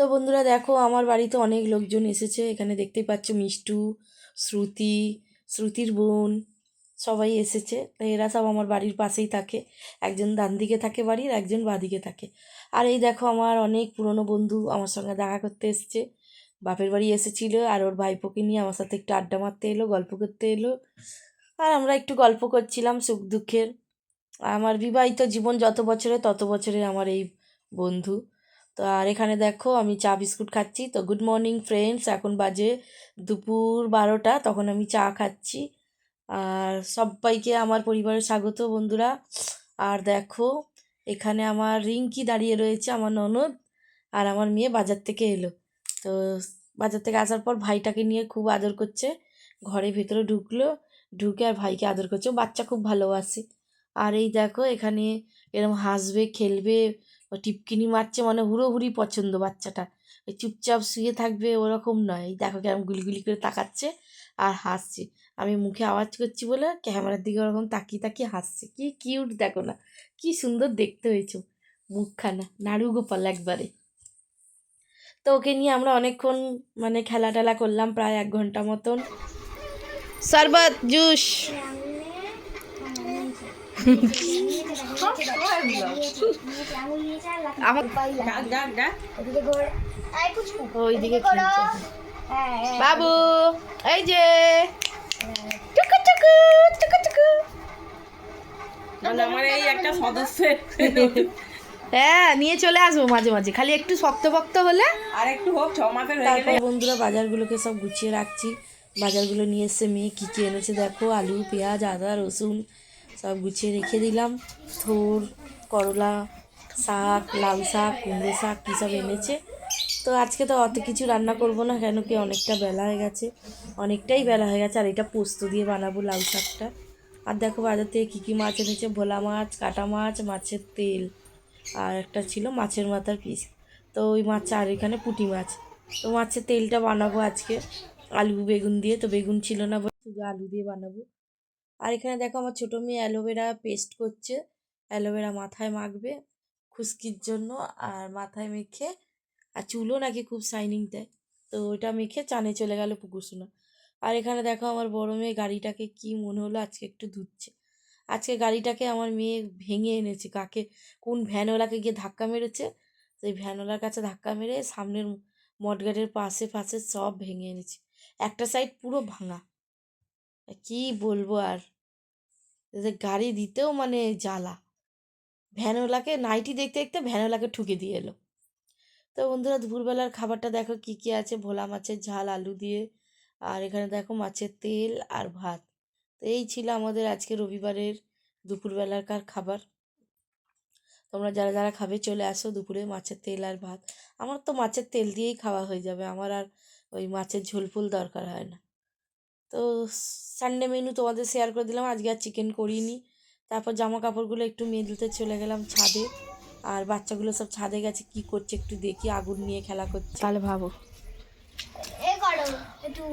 তো বন্ধুরা দেখো, আমার বাড়িতে অনেক লোকজন এসেছে। এখানে দেখতেই পাচ্ছ মিষ্টু, শ্রুতি, শ্রুতির বোন, সবাই এসেছে। এরা সব আমার বাড়ির পাশেই থাকে। একজন ডান দিকে থাকে বাড়ির, একজন বাদিকে থাকে। আর এই দেখো, আমার অনেক পুরনো বন্ধু আমার সঙ্গে দেখা করতে এসেছে। বাপের বাড়ি এসেছিল আর ওর ভাইপোকে নিয়ে আমার সাথে একটু আড্ডা মারতে এলো, গল্প করতে এলো। আর আমরা একটু গল্প করছিলাম সুখ দুঃখের। আমার বিবাহিত জীবন যত বছরে তত বছরে আমার এই বন্ধু। তো আর এখানে দেখো আমি চা বিস্কুট খাচ্ছি। তো গুড মর্নিং ফ্রেন্ডস এখন বাজে দুপুর বারোটা, তখন আমি চা খাচ্ছি। আর সবাইকে আমার পরিবারের স্বাগত বন্ধুরা। আর দেখো, এখানে আমার রিঙ্কি দাঁড়িয়ে রয়েছে, আমার ননদ আর আমার মেয়ে বাজার থেকে এলো। তো বাজার থেকে আসার পর ভাইটাকে নিয়ে খুব আদর করছে। ঘরের ভেতরে ঢুকলো, ঢুকে আর ভাইকে আদর করছে। বাচ্চা খুব ভালোবাসে। আর এই দেখো, এখানে এরকম হাসবে, খেলবে ও টিপকিনি মারছে মানে হুড়োহুড়ি পছন্দ বাচ্চাটা। ওই চুপচাপ শুয়ে থাকবে ওরকম নয়। এই দেখো কেমন গুলিগুলি করে তাকাচ্ছে আর হাসছে। আমি মুখে আওয়াজ করছি বলে ক্যামেরার দিকে ওরকম তাকিয়ে তাকিয়ে হাসছে। কি কিউট দেখো না। কি সুন্দর দেখতে হয়েছে মুখখানা। নাড়ু গোপাল একবারে। তো ওকে নিয়ে আমরা অনেকক্ষণ মানে খেলা টেলা করলাম প্রায় এক ঘণ্টা মতন। শরবত জুস। বাবু এই যে। টুকু টুকু টুকু টুকু মানে আমার এই একটা সদস্য হ্যাঁ নিয়ে চলে আসব মাঝে মাঝে। খালি একটু শক্ত পক্ত হলে আর একটু হোক ছ মাসের তারপর বন্ধুরা বাজারগুলোকে সব গুছিয়ে রাখছি। বাজারগুলো নিয়ে এসছে মেয়ে কী কী এনেছে দেখো? আলু পেঁয়াজ আদা রসুন সব গুছিয়ে রেখে দিলাম। থোর করলা শাক, লাউ শাক, কুমড়ো শাক, কী সব এনেছে। তো আজকে তো অত কিছু রান্না করব না, কেন কি অনেকটা বেলা হয়ে গেছে। অনেকটাই বেলা হয়ে গেছে, আর এটা পোস্ত দিয়ে বানাবো লাউ শাকটা। আর দেখো বাজার থেকে কী কী মাছ এনেছে, ভোলা মাছ, কাটা মাছ, মাছের তেল, আর একটা ছিল মাছের মাথার পিস। তো ওই মাছ, আর এখানে পুঁটি মাছ। তো মাছের তেলটা বানাবো আজকে, আলু, বেগুন দিয়ে। তো বেগুন ছিল না শুধু আলু দিয়ে বানাবো। আর এখানে দেখো আমার ছোটো মেয়ে অ্যালোভেরা পেস্ট করছে। অ্যালোভেরা মাথায় মাখবে খুশকির জন্য আর মাথায় মেখে আর চুলও নাকি খুব শাইনিং দেয়। তো ওইটা মেখে চানে চলে গেল পুকুর আর এখানে দেখো আমার বড় মেয়ে গাড়িটাকে কি মনে হলো আজকে একটু ধুচ্ছে। আজকে গাড়িটাকে আমার মেয়ে ভেঙে এনেছে। কাকে? কোন ভ্যানওয়ালাকে গিয়ে ধাক্কা মেরেছে? সেই ভ্যানওয়ালার কাছে ধাক্কা মেরে সামনের মডগার্ডের পাশে পাশে সব ভেঙে এনেছে। একটা সাইড পুরো ভাঙা। কি বলব আর? গাড়ি দিতেও মানে জ্বালা। ভ্যানওয়ালাকে নাইটি দেখতে দেখতে ভ্যানওয়ালাকে ঠুকে দিয়ে এলো। তো বন্ধুরা, দুপুরবেলার খাবারটা দেখো কি কি আছে? ভোলা মাছের ঝাল, আলু দিয়ে, আর এখানে দেখো মাছের তেল আর ভাত। তো এই ছিল আমাদের আজকে রবিবারের দুপুরবেলাকার খাবার। তোমরা যারা যারা খাবে চলে আসো দুপুরে মাছের তেল আর ভাত। আমার তো মাছের তেল দিয়েই খাওয়া হয়ে যাবে, আমার আর ওই মাছের ঝোল ফুল দরকার হয় না। তো সানডে মেনু তোমাদের শেয়ার করে দিলাম, আজকে আর চিকেন করিনি। তারপর জামা কাপড়গুলো একটু মেলতে চলে গেলাম ছাদে। আর বাচ্চাগুলো সব ছাদে গেছে কি করছে একটু দেখি আগুন নিয়ে খেলা করছে। তাহলে ভাবো। এ করো একটু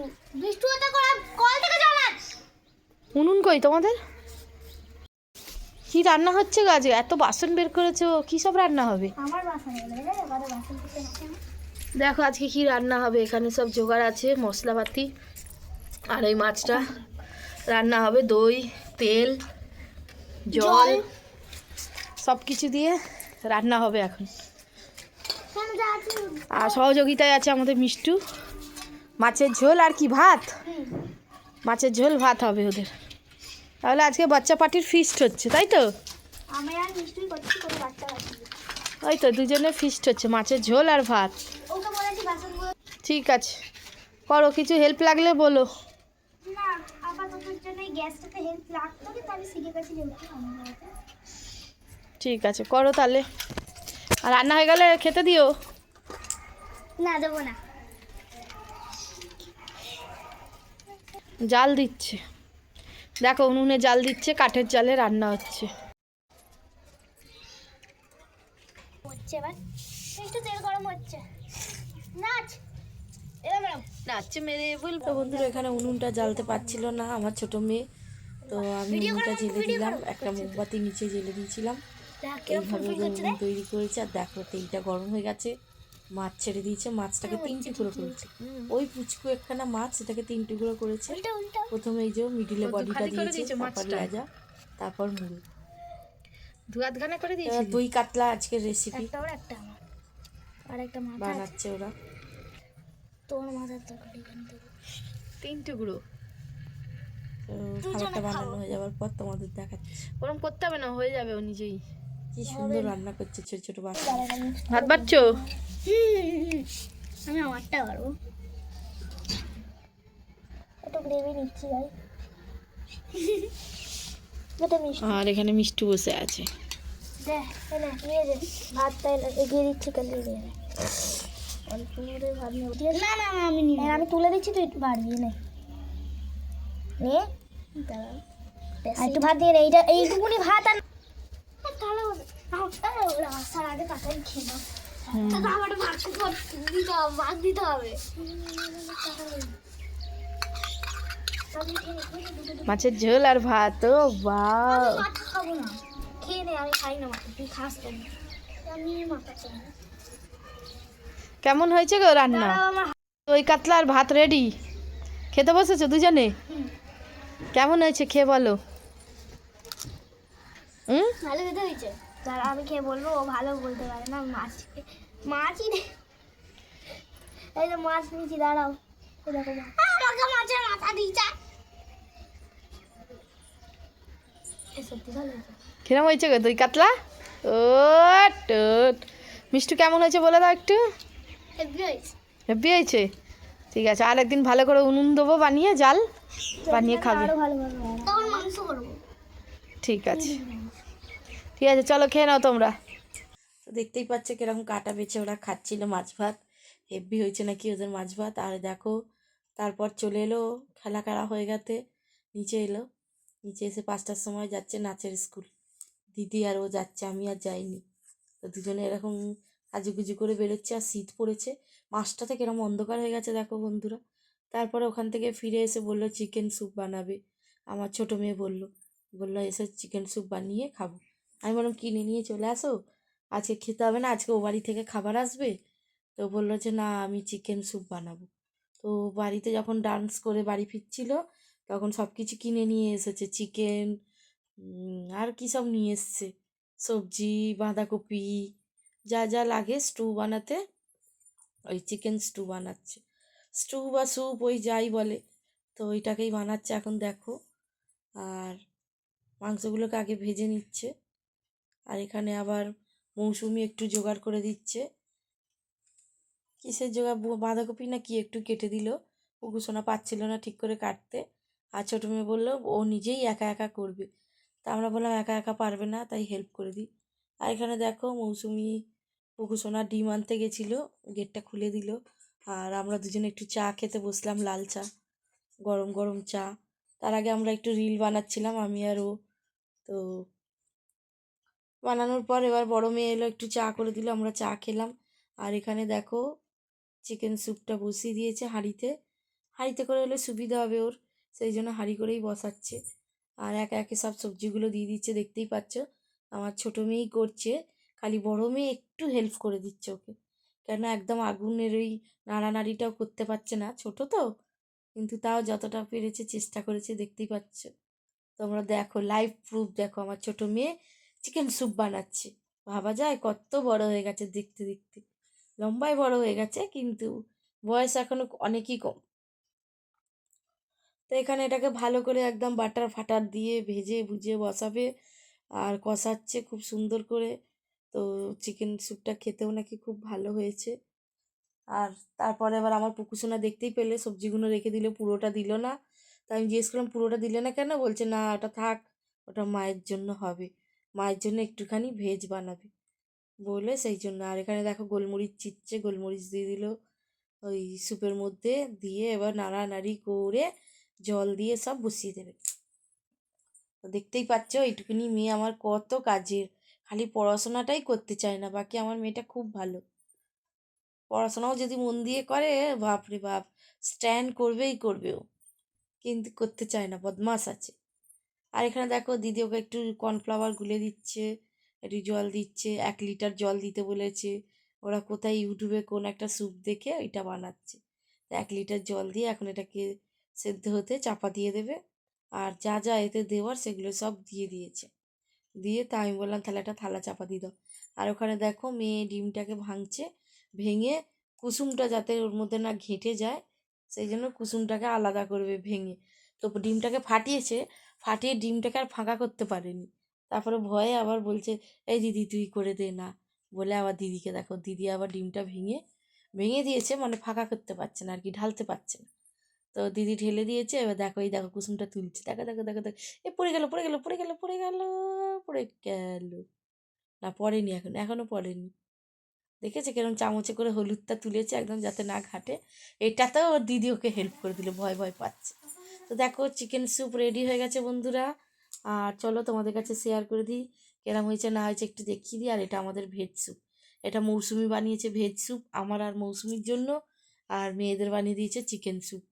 বৃষ্টি হতে করে কল থেকে জল আন। উনুন কই তোমাদের? কি রান্না হচ্ছে গো এত বাসন বের করেছ কি সব রান্না হবে? দেখো আজকে কি রান্না হবে এখানে সব জোগাড় আছে মশলাপাতি আর এই মাছটা। রান্না হবে দই তেল জল সব কিছু দিয়ে রান্না হবে এখন। কেন যা আছে। আর সহযোগিতায় আছে আমাদের মিষ্টু। মাছের ঝোল আর কি ভাত? মাছের ঝোল ভাত হবে ওদের। তাহলে আজকে বাচ্চা পার্টির ফিস্ট হচ্ছে তাই তো? ওই তো দুজনে ফিস্ট হচ্ছে মাছের ঝোল আর ভাত। ঠিক আছে। করো কিছু হেল্প লাগলে বলো। না জন্য গ্যাসটাতে হেল্প লাগতো কিন্তু আমি শিখে গেছি যেহেতু ঠিক আছে করো তাহলে। আর রান্না হয়ে গেলে খেতে দিও। না দেবো না। জাল দিচ্ছে। দেখো উনুনে জাল দিচ্ছে কাঠের জালে রান্না হচ্ছে। হচ্ছে এবার। একটু তেল গরম হচ্ছে। নাচ। নাচছে মেরে বলব। বন্ধুরা এখানে উনুনটা জ্বালতে পারছিল না আমার ছোট মেয়ে। তো আমি উনুনটা জেলে দিলাম একটা মোমবাতি নিচে জেলে দিয়েছিলাম। এইভাবে উনুন তৈরি করেছে আর দেখো তেলটা গরম হয়ে গেছে। মাছ ছেড়ে দিয়েছে মাছটাকে তিন টুকরো করেছে। ওই পুচকু একখানা মাছ সেটাকে তিন টুকরো করেছে। প্রথমে এই যে মিডিলে বডিটা দিয়েছে তারপর মাছটা। তারপর দিয়েছি দই কাতলা আজকের রেসিপি একটা ওর একটা আমার। আর একটা বানাচ্ছে ওরা। তোর মাথার তরকারি এখান থেকে তিন টুকরো খাবারটা বানানো হয়ে যাওয়ার পর তোমাদের দেখাচ্ছি। ওরম করতে হবে না হয়ে যাবে ও নিজেই। কি সুন্দর রান্না করছে ছোট ছোট বাচ্চা। ভাত বাচ্চো আমি আমারটা পারব একটু গ্রেভি নিচ্ছি ভাই। এটা মিষ্টি। আর এখানে মিষ্টি বসে আছে। দেখ এনে নিয়ে যে। ভাতটা এগিয়ে দিচ্ছি কেন ভাত নেব ঠিক আছে? না না না, আমি নিই আমি তুলে দিচ্ছি তুই একটু ভাত দিয়ে নে। নে। আর একটু ভাত দিয়ে নে এইটা এইটুকুনি ভাত আর তাহলে আসার আগে তাড়াতাড়ি খেয়ে নাও তো আমার ভাত দিতে হবে ভাত দিতে হবে মাছের ঝোল আর ভাত ও বাহ খাব না। খেয়ে নে আমি খাই না মাথা তুই খাস তো আমি মাথা চাই না। কেমন হয়েছে গো রান্না? ওই কাতলা আর ভাত রেডি খেতে বসেছো দুজনে? কেমন হয়েছে খেয়ে বলো। হুম? ভালো খেতে হয়েছে। দাঁড়া আমি খেয়ে বলব ও ভালো বলতে পারে না মাছ মাছই এই যে মাছ নিয়েছি দাঁড়াও। মাছ। আমাকে মাছের মাথা দিয়েছে। কিরম হয়েছে গো দই কাতলা? ও টুট মিষ্টি কেমন হয়েছে বলে দাও একটু। হেব্বি হয়েছে। ঠিক আছে আর একদিন ভালো করে উনুন দেবো বানিয়ে জাল বানিয়ে খাবে। ঠিক আছে। ঠিক আছে চলো খেয়ে নাও তোমরা। তো দেখতেই পাচ্ছ কীরকম কাটা বেছে ওরা খাচ্ছিল মাছ ভাত। হেভি হয়েছে নাকি ওদের মাছ ভাত? আর দেখো তারপর চলে এলো খেলা খেলা হয়ে গেছে নিচে এলো। নিচে এসে পাঁচটার সময় যাচ্ছে নাচের স্কুল। দিদি আর ও যাচ্ছে আমি আর যাইনি। তো দুজনে এরকম কাজুগুজু করে বেরোচ্ছে আর শীত পড়েছে। মাছটাতে কীরকম অন্ধকার হয়ে গেছে দেখো বন্ধুরা। তারপরে ওখান থেকে ফিরে এসে বলল চিকেন স্যুপ বানাবে। আমার ছোটো মেয়ে বলল বলল, এসে চিকেন স্যুপ বানিয়ে খাব। আমি বললাম, কিনে নিয়ে চলে আসো। আজকে খেতে হবে না, আজকে ও বাড়ি থেকে খাবার আসবে। তো বলল যে, না, আমি চিকেন স্যুপ বানাবো। তো বাড়িতে যখন ডান্স করে বাড়ি ফিরছিল, তখন সব কিছু কিনে নিয়ে এসেছে। চিকেন আর কী সব নিয়ে এসছে? সবজি, বাঁধাকপি যা যা লাগে স্টু বানাতে, ওই চিকেন স্টু বানাচ্ছে। স্টু বা স্যুপ ওই যাই বলে, তো ওইটাকেই বানাচ্ছে এখন দেখো। আর মাংসগুলোকে আগে ভেজে নিচ্ছে। আর এখানে আবার মৌসুমি একটু জোগাড় করে দিচ্ছে। কিসের জোগাড়? বাঁধাকপি না কি একটু কেটে দিল। পুকুসোনা পাচ্ছিল না ঠিক করে কাটতে। আর ছোটো মেয়ে বলল, ও নিজেই একা একা করবে। তা আমরা বললাম, একা একা পারবে না, তাই হেল্প করে দিই। আর এখানে দেখো মৌসুমি পুকুসোনা ডিম আনতে গেছিল, গেটটা খুলে দিল, আর আমরা দুজনে একটু চা খেতে বসলাম লাল চা, গরম গরম চা। তার আগে আমরা একটু রিল বানাচ্ছিলাম, আমি আর ও। তো বানানোর পর এবার বড় মেয়ে এলো, একটু চা করে দিল, আমরা চা খেলাম। আর এখানে দেখো, চিকেন স্যুপটা বসিয়ে দিয়েছে হাঁড়িতে। হাঁড়িতে করে হলে সুবিধা হবে ওর, সেই জন্য হাঁড়ি করেই বসাচ্ছে। আর একে একে সব সবজিগুলো দিয়ে দিচ্ছে, দেখতেই পাচ্ছ। আমার ছোটো মেয়েই করছে। খালি বড় মেয়ে একটু হেল্প করে দিচ্ছে ওকে। কেন একদম আগুনের ওই নাড়ানাড়িটাও করতে পারছে না, ছোট তো। কিন্তু তাও যতটা পেরেছে চেষ্টা করেছে দেখতেই পাচ্ছ। তোমরা দেখো লাইভ প্রুফ দেখো আমার ছোট মেয়ে চিকেন স্যুপ বানাচ্ছে। ভাবা যায় কত বড় হয়ে গেছে দেখতে দেখতে। লম্বায় বড় হয়ে গেছে কিন্তু বয়স এখনও অনেকই কম। তো এখানে এটাকে ভালো করে একদম বাটার ফাটার দিয়ে ভেজে ভুজে বসাবে আর কষাচ্ছে খুব সুন্দর করে। তো চিকেন স্যুপটা খেতেও নাকি খুব ভালো হয়েছে। আর তারপরে আবার আমার পুকুসোনা দেখতেই পেলে, সবজিগুলো রেখে দিল, পুরোটা দিল না। তাই আমি জিজ্ঞেস করলাম, পুরোটা দিলে না কেন? বলছে, না, ওটা থাক, ওটা মায়ের জন্য হবে। মায়ের জন্য একটুখানি ভেজ বানাবে। বলে সেই জন্য। আর এখানে দেখো গোলমরিচ চিচ্ছে গোলমরিচ দিয়ে দিল ওই স্যুপের মধ্যে দিয়ে এবার নাড়ানাড়ি করে জল দিয়ে সব বসিয়ে দেবে। দেখতেই পাচ্ছ, এইটুকুনি মেয়ে আমার কত কাজের। খালি পড়াশোনাটাই করতে চায় না, বাকি আমার মেয়েটা খুব ভালো। পড়াশোনাও যদি মন দিয়ে করে, বাপরে বাপ স্ট্যান্ড করবেই করবে ও। কিন্তু করতে চায় না, বদমাস আছে। আর এখানে দেখো, দিদি ওকে একটু কর্নফ্লাওয়ার গুলে দিচ্ছে, একটু জল দিচ্ছে, এক লিটার জল দিতে বলেছে। ওরা কোথায় ইউটিউবে কোন একটা স্যুপ দেখে ওইটা বানাচ্ছে। এক লিটার জল দিয়ে এখন এটাকে সেদ্ধ হতে চাপা দিয়ে দেবে। আর যা যা এতে দেওয়ার সেগুলো সব দিয়ে দিয়েছে। দিয়ে তা আমি বললাম, তাহলে একটা থালা চাপা দিয়ে দাও। আর ওখানে দেখো মেয়ে ডিমটাকে ভাঙছে, ভেঙে কুসুমটা যাতে ওর মধ্যে না ঘেঁটে যায়, সেই জন্য কুসুমটাকে আলাদা করবে ভেঙে। তো ডিমটাকে ফাটিয়েছে, ফাটিয়ে ডিমটাকে আর ফাঁকা করতে পারেনি। তারপরে ভয়ে আবার বলছে, এই দিদি তুই করে দে না। বলে আবার দিদিকে দেখো, দিদি আবার ডিমটা ভেঙে ভেঙে দিয়েছে মানে ফাঁকা করতে পারছে না, আর কি ঢালতে পারছে না। তো দিদি ঢেলে দিয়েছে, এবার দেখো, এই দেখো কুসুমটা তুলছে। দেখো দেখো দেখো দেখো, এ পড়ে গেল পড়ে গেল পড়ে গেল পড়ে গেল পড়ে গেল। না, পড়েনি এখন এখনও পড়েনি। দেখেছে কিরম চামচে করে হলুদটা তুলেছে একদম যাতে না ঘাটে? এটাতেও ওর দিদি ওকে হেল্প করে দিল, ভয় ভয় পাচ্ছে। তো দেখো চিকেন স্যুপ রেডি হয়ে গেছে বন্ধুরা। আর চলো তোমাদের কাছে শেয়ার করে দিই, কেরম হয়েছে না হয়েছে একটু দেখিয়ে দিই। আর এটা আমাদের ভেজ স্যুপ এটা মৌসুমি বানিয়েছে ভেজ স্যুপ আমার আর মৌসুমির জন্য। আর মেয়েদের বানিয়ে দিয়েছে চিকেন স্যুপ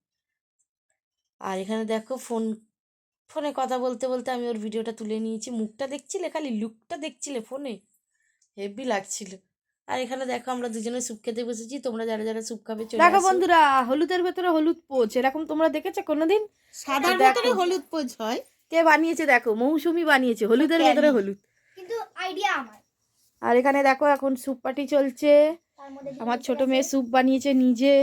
আর এখানে দেখো ফোন ফোনে কথা বলতে বলতে আমি ওর ভিডিওটা তুলে নিয়েছি। মুখটা দেখছিলে? খালি লুকটা দেখছিলে ফোনে হেভি লাগছিল। আর এখানে দেখো আমরা দুজনে স্যুপ খেতে বসেছি। তোমরা যারা যারা স্যুপ খাবে চলে দেখো বন্ধুরা হলুদের ভেতরে হলুদ পোচ। এরকম তোমরা দেখেছ কোনোদিন? সাদার দেখো। ভেতরে হলুদ পোজ হয়। কে বানিয়েছে দেখো? মৌসুমি বানিয়েছে। হলুদের ভেতরে হলুদ। কিন্তু আইডিয়া আমার। আর এখানে দেখো এখন স্যুপ পার্টি চলছে। আমার ছোট মেয়ে স্যুপ বানিয়েছে নিজে।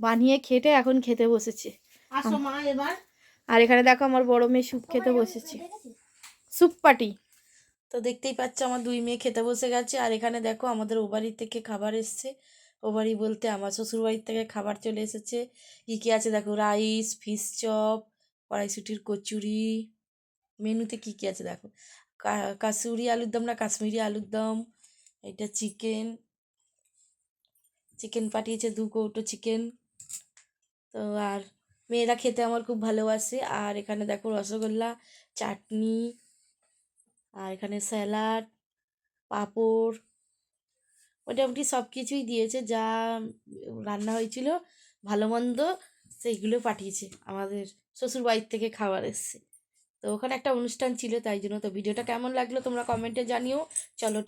বানিয়ে খেটে এখন খেতে বসেছে। আসো মা এবার। আর এখানে দেখো আমার বড় মেয়ে স্যুপ খেতে বসেছে। Soup party. তো দেখতেই পাচ্ছ আমার দুই মেয়ে খেতে বসে গেছে। আর এখানে দেখো আমাদের ও বাড়ি থেকে খাবার এসছে। ও বাড়ি বলতে আমার শ্বশুর বাড়ির থেকে খাবার চলে এসেছে। কী কী আছে দেখো? রাইস ফিশ চপ কড়াইশুটির কচুরি। মেনুতে কী কী আছে দেখো? কা- কাসুরি আলুর দম না কাশ্মীরি আলুর দম এটা চিকেন। চিকেন পাঠিয়েছে দু কৌটো চিকেন। তো আর মেয়েরা খেতে আমার খুব ভালোবাসে। আর এখানে দেখো রসগোল্লা, চাটনি, আর এখানে স্যালাড, পাঁপড়, মোটামুটি সব কিছুই দিয়েছে। যা রান্না হয়েছিল, ভালো মন্দ সেইগুলো পাঠিয়েছে আমাদের শ্বশুর বাড়ির থেকে খাবার এসছে। তো ওখানে একটা অনুষ্ঠান ছিল, তাই জন্য। তো ভিডিওটা কেমন লাগল তোমরা কমেন্টে জানিও। চলো